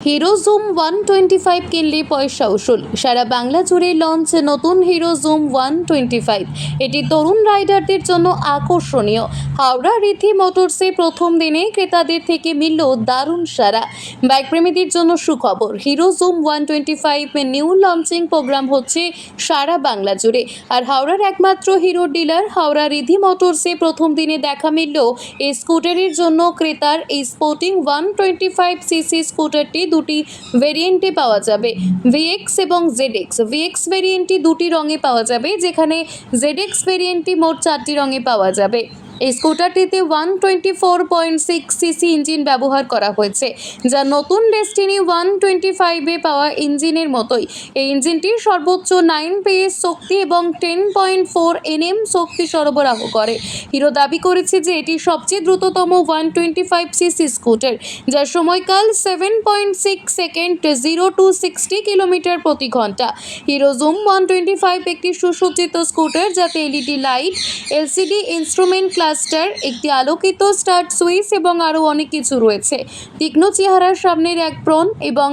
Hero Xoom one twenty five কিনলে পয়সা উসুল। সারা বাংলা জুড়ে লঞ্চ নতুন Hero Xoom one twenty five. এটি তরুণ রাইডারদের জন্য আকর্ষণীয়। হাওড়া রিথি মোটরসে প্রথম দিনে ক্রেতাদের থেকে মিলল দারুণ সারা। বাইক প্রেমীদের জন্য সুখবর, Hero Xoom one twenty five new launching programme হচ্ছে সারা বাংলা জুড়ে। আর হাওড়ার একমাত্র হিরো ডিলার হাওড়া রিধি মোটরসে প্রথম দিনে দেখা মিলল এই স্কুটারের জন্য ক্রেতার এই sporting one twenty five CC স্কুটারটি দুটি ভেরিয়েন্টে পাওয়া যাবে ভিএক্স এবং জেড জেডএক্স ভিএক্স ভেরিয়েন্টটি দুটি রঙে পাওয়া যাবে, যেখানে জেড এক্স ভেরিয়েন্টটি মোট চারটি রঙে পাওয়া যাবে। এই স্কুটারটিতে one twenty four point six CC engine ব্যবহার করা হয়েছে, যা নতুন ডেস্টিনি ওয়ান টোয়েন্টি ফাইভে পাওয়া ইঞ্জিনের মতোই। এই ইঞ্জিনটি সর্বোচ্চ নাইন পিএস শক্তি এবং টেন পয়েন্ট ফোর এনএম শক্তি সরবরাহ করে। হিরো দাবি করেছে যে এটি সবচেয়ে দ্রুততম one twenty five CC scooter, যার সময়কাল seven point six second zero to sixty kilometre প্রতি ঘণ্টা। Hero Xoom one twenty five একটি সুসজ্জিত স্কুটার, যাতে LED light LCD instrument cluster একটি আলোকিত স্টার্ট সুইচ এবং আরও অনেক কিছু রয়েছে। তীক্ষ্ণ চেহারার সামনের এক প্রন এবং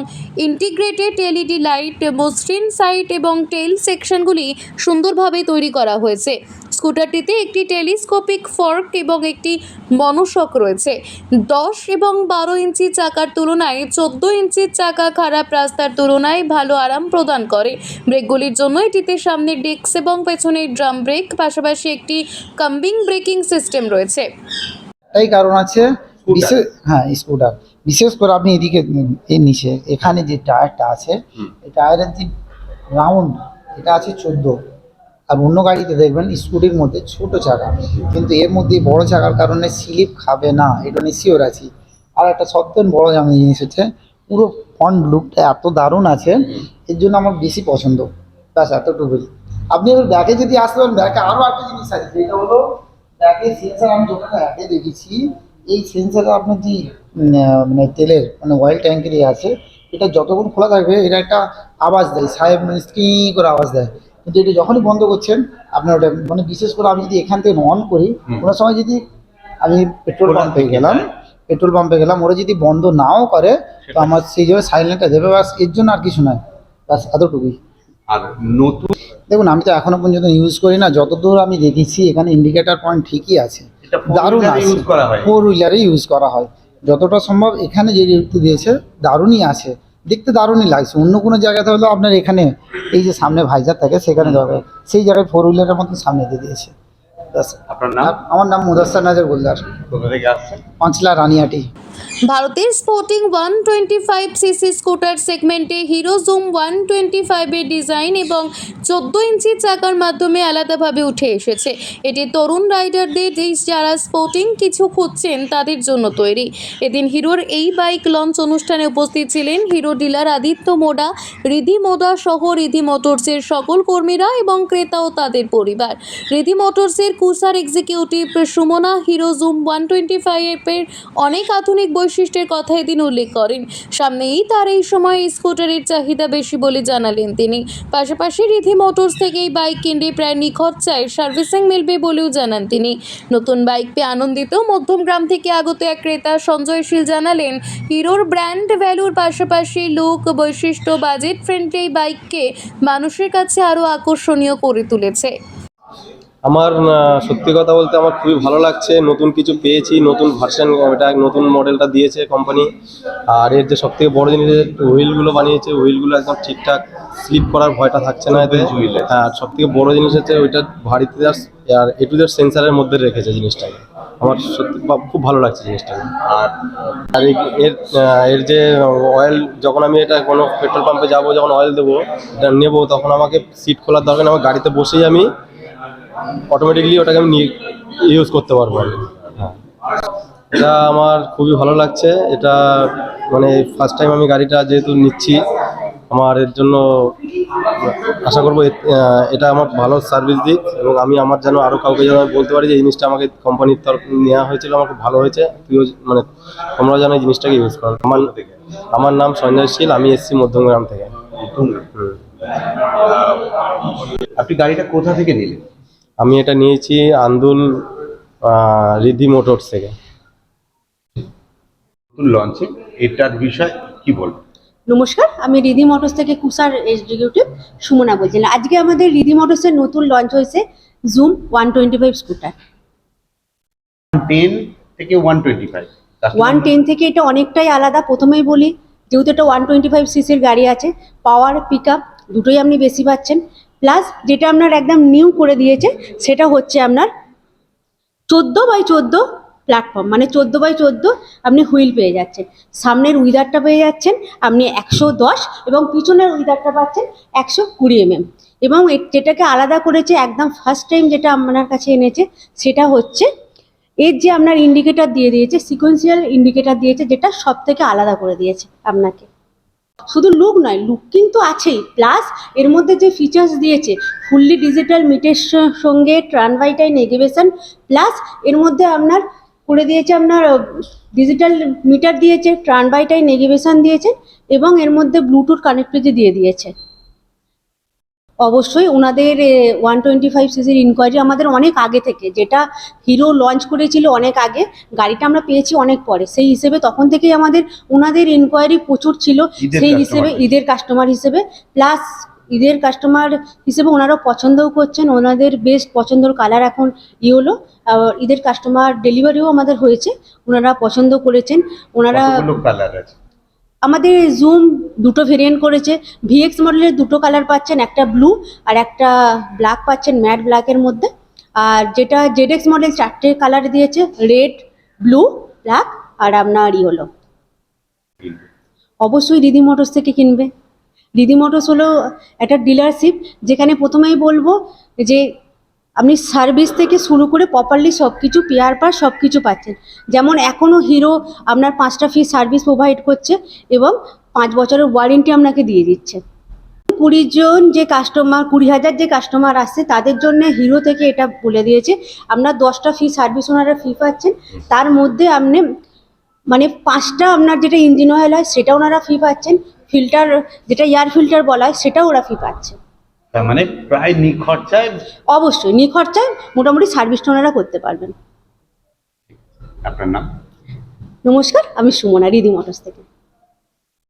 ইন্টিগ্রেটেড এলইডি লাইট, মসৃণ সাইট এবং টেল সেকশনগুলি সুন্দরভাবে তৈরি করা হয়েছে। স্কুটারটিতে একটি টেলিস্কোপিক ফর্ক এবং একটি মনোশক রয়েছে। দশ এবং বারো ইঞ্চি চাকার তুলনায় চোদ্দ ইঞ্চির চাকা খারাপ রাস্তার তুলনায় ভালো আরাম প্রদান করে। ব্রেকগুলির জন্য এটিতে সামনের ডেস্ক এবং পেছনের ড্রাম ব্রেক পাশাপাশি একটি কাম্বিং ব্রেকিং সিস্টেম রয়েছে। এই কারণ আছে হ্যাঁ স্কুটার। বিশেষ করে আপনি এদিকে এর নিচে এখানে যে টায়ারটা আছে এই টায়ারের যে রাউন্ড এটা আছে চোদ্দ। আর অন্য গাড়িতে দেখবেন স্কুটির মধ্যে ছোট চাকা। কিন্তু এর মধ্যে বড় চাকার কারণে স্লিপ খাবে না, এটা নিয়ে শিওর আছি। আর একটা সত্যেন বড় জামা জিনিস হচ্ছে, পুরো ফ্রন্ট লুকটা এত দারুণ আছে, এর জন্য আমার বেশি পছন্দ। ব্যাস, এতটুকুই। আপনি এবার ব্যাগে যদি আসতে পারেন, ব্যাগে আরও একটা জিনিস আছে, যেটা হলো, ব্যাগে সেন্সার আমি যখন অ্যাপে দেখেছি, এই সেন্সারে আপনার যে মানে তেলের মানে অয়েল ট্যাঙ্কের আছে, এটা যতক্ষণ খোলা থাকবে, এটা একটা আওয়াজ দেয়, সাহেব মানে স্কি করে আওয়াজ দেয়? কিন্তু এটা যখনই বন্ধ করছেন আপনার ওটা মানে বিশেষ করে আমি যদি এখান থেকে অন করি কোনো সময় যদি আমি পেট্রোল পাম্পে গেলাম পেট্রোল পাম্পে গেলাম ওরা যদি বন্ধ নাও করে তো আমার সেই জন্য সাইলেন্টটা দেবে ব্যাস এর জন্য আর কিছু নয়। ব্যাস এতটুকুই। আর নতুন দেখুন আমি তো এখনও পর্যন্ত ইউজ করি না যতদূর আমি দেখেছি এখানে ইন্ডিকেটার পয়েন্ট ঠিকই আছে। দারুণ আছে। করা হয়। ফোর হুইলারে ইউজ করা হয়। যতটা সম্ভব এখানে যে রেটটি দিয়েছে দারুণই আছে। দেখতে দারুণই লাগছে অন্য কোনো জায়গাতে হলেও আপনার এখানে এই যে সামনে ভাইজার থাকে, সেখানে দরকার সেই জায়গায় ফোর হুইলারের মতো সামনে দিয়ে দিয়েছে। আপনার নাম? আমার নাম মুদাস্তার নাজার গোলদার। কোথা থেকে আসছেন? পাঁচলা রানিয়াটি। ভারতের sporting one twenty five CC scooter সেগমেন্টে হিরো জুম ওয়ান টোয়েন্টি ফাইভের ডিজাইন এবং চোদ্দ ইঞ্চি চাকার মাধ্যমে আলাদাভাবে উঠে এসেছে। এটি তরুণ রাইডারদের যেই যারা স্পোর্টিং কিছু খুঁজছেন তাদের জন্য তৈরি। এদিন হিরোর এই বাইক লঞ্চ অনুষ্ঠানে উপস্থিত ছিলেন হিরো ডিলার আদিত্য মোডা রিধি মোডা সহ রিধি মোটরসের সকল কর্মীরা এবং ক্রেতা ও তাদের পরিবার। রিধি মোটরসের কুসার executive Sumana Hero Xoom one twenty ফাইভের অনেক আধুনিক বৈশিষ্ট্যের কথা এদিন উল্লেখ করেন। সামনেই তার এই সময় স্কুটারের চাহিদা বেশি বলে জানালেন তিনি। পাশাপাশি রিধি মোটরস থেকে এই বাইক কিনলে প্রায় নিখরচায় সার্ভিসিং মিলবে বলেও জানান তিনি। নতুন বাইক পেয়ে আনন্দিত মধ্যমগ্রাম থেকে আগত এক ক্রেতা সঞ্জয় শীল জানালেন, হিরোর ব্র্যান্ড ভ্যালুর পাশাপাশি লুক বৈশিষ্ট্য বাজেট ফ্রেন্ডলি এই বাইককে মানুষের কাছে আরও আকর্ষণীয় করে তুলেছে। আমার সত্যি কথা বলতে আমার খুবই ভালো লাগছে। নতুন কিছু পেয়েছি নতুন ভার্সন এটা নতুন মডেলটা দিয়েছে কোম্পানি আর এর যে সবথেকে বড় জিনিস হুইলগুলো বানিয়েছে হুইলগুলো একদম ঠিকঠাক স্লিপ করার ভয়টা থাকছে না এতে। আছে। আর সব থেকে বড় জিনিস হচ্ছে ওইটা ভারীতে আর এ টু সেন্সারের মধ্যে রেখেছে জিনিসটাকে। আমার সত্যি খুব ভালো লাগছে জিনিসটাকে। আর আর এর এর যে অয়েল যখন আমি এটা কোনো পেট্রোল পাম্পে যাব যখন অয়েল দেবো এটা নেব তখন আমাকে সিট খোলার দরকার নেই, আমার গাড়িতে বসেই আমি অটোমেটিকলি ওটাকে আমি ইউজ করতে পারব। হ্যাঁ। এটা আমার খুবই ভালো লাগছে। এটা মানে ফার্স্ট টাইম আমি গাড়িটা যেহেতু নিচ্ছি, আমার এর জন্য আশা করব এটা আমার ভালো সার্ভিস দিক এবং আমি আমার যেন আরও কাউকে যেন বলতে পারি যে এই জিনিসটা আমাকে কোম্পানির তরফ নেওয়া হয়েছিল, আমার খুব ভালো হয়েছে। তুইও মানে তোমরা যেন এই জিনিসটাকে ইউজ করো। আমার আমার নাম সঞ্জয় শীল, আমি এসছি মধ্যমগ্রাম থেকে। আপনি গাড়িটা কোথা থেকে নিলেন? আমি এটা নিয়েছি আন্দুল আহ, রিদ্ধি মোটরস থেকে। নতুন লঞ্চিং এটার বিষয় কি বলব? নমস্কার আমি রিদি মোটরস থেকে কুসার এক্সিকিউটিভ সুমনা বলছিলাম আজকে আমাদের রিদি মোটরসের নতুন লঞ্চ হয়েছে Xoom one twenty five scooter ten থেকে one twenty five one ten থেকে এটা অনেকটাই আলাদা প্রথমেই বলি যেহেতু এটা ওয়ান টোয়েন্টি ফাইভ সিসির গাড়ি আছে পাওয়ার পিক আপ দুটোই আপনি বেশি পাচ্ছেন। প্লাস যেটা আপনার একদম নিউ করে দিয়েছে, সেটা হচ্ছে আপনার চোদ্দ বাই চোদ্দ প্ল্যাটফর্ম মানে চোদ্দ বাই চোদ্দ আপনি হুইল পেয়ে যাচ্ছেন। সামনের উইদারটা পেয়ে যাচ্ছেন, আপনি একশো দশ এবং পিছনের উইদারটা পাচ্ছেন একশো কুড়ি এমএম এবং এ- যেটাকে আলাদা করেছে, একদম ফার্স্ট টাইম যেটা আপনার কাছে এনেছে, সেটা হচ্ছে এর যে আপনার ইন্ডিকেটার দিয়ে দিয়েছে সিকোয়েন্সিয়াল ইন্ডিকেটার দিয়েছে, যেটা সব থেকে আলাদা করে দিয়েছে আপনাকে। শুধু লুক নয় লুক কিন্তু আছেই। প্লাস এর মধ্যে যে ফিচার্স দিয়েছে ফুললি ডিজিটাল মিটের সঙ্গে ট্রান বাই টাই নেগিভেশন প্লাস এর মধ্যে আপনার করে দিয়েছে আপনার ডিজিটাল মিটার দিয়েছে ট্রান বাই টাই নেগিভেশন দিয়েছে, এবং এর মধ্যে ব্লুটুথ কানেক্টিভিটি দিয়ে দিয়েছে। অবশ্যই ওনাদের ওয়ান টোয়েন্টি ফাইভ সিসির ইনকোয়ারি আমাদের অনেক আগে থেকে যেটা হিরো লঞ্চ করেছিল অনেক আগে গাড়িটা আমরা পেয়েছি অনেক পরে। সেই হিসেবে তখন থেকেই আমাদের ওনাদের ইনকোয়ারি প্রচুর ছিল সেই হিসেবে। ঈদের কাস্টমার হিসেবে। প্লাস ঈদের কাস্টমার হিসেবে ওনারাও পছন্দও করছেন ওনাদের বেস্ট পছন্দর কালার এখন ইয়েলো ঈদের কাস্টমার ডেলিভারিও আমাদের হয়েছে ওনারা পছন্দ করেছেন ওনারা কালার আছে? আমাদের জুম দুটো ভেরিয়েন্ট করেছে। ভিএক্স মডেলের দুটো কালার পাচ্ছেন, একটা ব্লু আর একটা ব্ল্যাক পাচ্ছেন ম্যাট ব্ল্যাকের মধ্যে। আর যেটা জেডএক্স মডেল চারটে কালার দিয়েছে রেড ব্লু ব্ল্যাক আর আপনার ইয়েলো অবশ্যই দিদি মোটরস থেকে কিনবে। দিদি মোটরস হলো একটা ডিলারশিপ যেখানে প্রথমেই বলব যে আপনি সার্ভিস থেকে শুরু করে প্রপারলি সব কিছু পেয়ার পার সব কিছু পাচ্ছেন। যেমন এখনও হিরো আপনার পাঁচটা ফি সার্ভিস প্রোভাইড করছে এবং পাঁচ বছরের ওয়ারেন্টি আপনাকে দিয়ে দিচ্ছে। কুড়ি জন যে কাস্টমার কুড়ি হাজার যে কাস্টমার আসছে, তাদের জন্য হিরো থেকে এটা বলে দিয়েছে। আপনার দশটা ফি সার্ভিস ওনারা ফি পাচ্ছেন। তার মধ্যে আপনি মানে পাঁচটা আপনার যেটা ইঞ্জিন অয়েল হয়, সেটা ওনারা ফি পাচ্ছেন। ফিল্টার যেটা এয়ার ফিল্টার বলা হয়, সেটাও ওরা ফি পাচ্ছে। তার মানে প্রায় নিখরচায় অবশ্যই নিখরচায় মোটামুটি সার্ভিসটা ওনারা করতে পারবেন। আপনার নাম? নমস্কার আমি সুমনা রিদি মোটরস থেকে।